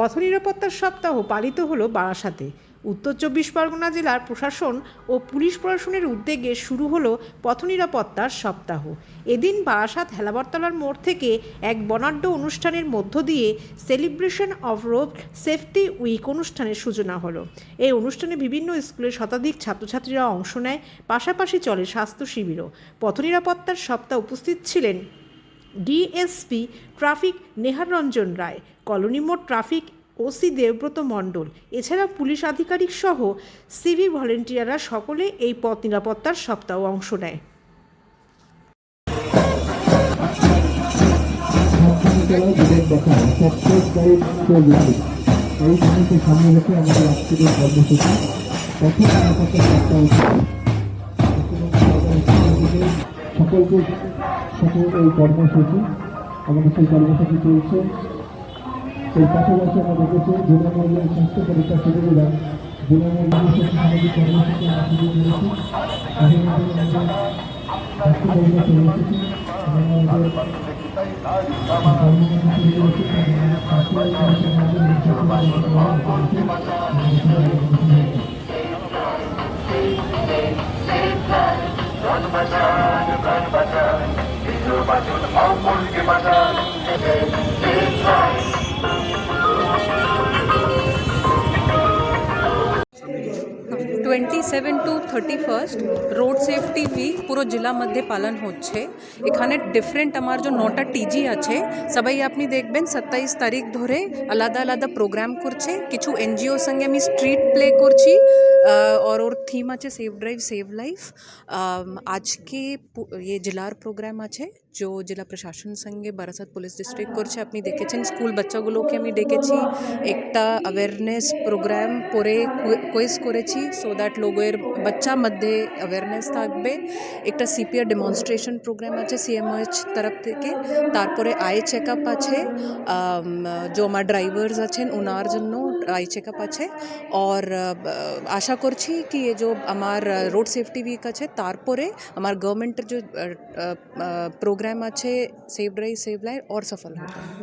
পথ নিরাপত্তার সপ্তাহ পালিত হলো বারাসাতে। উত্তর চব্বিশ পরগনা জেলার প্রশাসন ও পুলিশ প্রশাসনের উদ্যোগে শুরু হলো পথ নিরাপত্তার সপ্তাহ। এদিন বারাসাত হেলাবরতলার মোড় থেকে এক বর্ণাঢ্য অনুষ্ঠানের মধ্য দিয়ে celebration of road safety week অনুষ্ঠানের সূচনা হলো। এই অনুষ্ঠানে বিভিন্ন স্কুলের শতাধিক ছাত্রছাত্রীরা অংশ নেয়, পাশাপাশি চলে স্বাস্থ্য শিবিরও। পথ নিরাপত্তার সপ্তাহ উপস্থিত ছিলেন DSP traffic Nehar Ranjan Roy, colony মোড় ট্রাফিক ওসি দেবব্রত মণ্ডল, এছাড়া পুলিশ আধিকারিক সহ সিভি ভলেন্টিয়াররা সকলে এই পথ নিরাপত্তার সপ্তাহ অংশ নেয়। এই সামনে রেখে আমাদের আজকের কর্মসূচি প্রথম নিরাপত্তা সপ্তাহ সকলকে সাথে এই কর্মসূচি আমাদের সেই কর্মসূচি চলছে। এর পাশাপাশি আমরা দেখেছি বিনামূল্যে স্বাস্থ্য পরীক্ষা শিবিরা বিনামূল্যে সামাজিক কর্মসূচি স্বাস্থ্য পরীক্ষা আমাদের twenty seven to thirty first road safety week পুরো জেলা মধ্যে পালন হচ্ছে এখানে ডিফারেন্ট আমার যে নটা টিজি আছে সবাই আপনি দেখবেন সাতাইশ তারিখ ধরে আলাদা আলাদা প্রোগ্রাম করছে কিছু এনজিও সঙ্গে আমি স্ট্রিট প্লে করছি আহ, और ওর থিম আছে সেভ ড্রাইভ সেভ লাইফ আজকে পু- ইয়ে জেলার প্রোগ্রাম আছে যে জেলা প্রশাসন সঙ্গে বারাসাত পুলিশ ডিস্ট্রিক্ট করছে আপনি দেখেছেন স্কুল বাচ্চাগুলোকে আমি ডেকেছি একটা অ্যাওয়ারনেস প্রোগ্রাম পরে কুইজ করেছি সো দ্যাট লোকের বাচ্চা মধ্যে অ্যাওয়ারনেস থাকবে একটা সিপিআর ডেমনস্ট্রেশন প্রোগ্রাম আছে সিএমওএইচ তরফ থেকে তারপরে আই চেক আপ আছে আম, যে আমার ড্রাইভার্স আছেন ওনার জন্য আই চেক আপ আছে আর আশা করছি কি এ যে আমার রোড সেফটি উইক আছে তারপরে আমার গভর্নমেন্টের যে প্রোগ্রাম प्रोग्राम अच्छे सेव रही सेव लाइन और सफल होता है।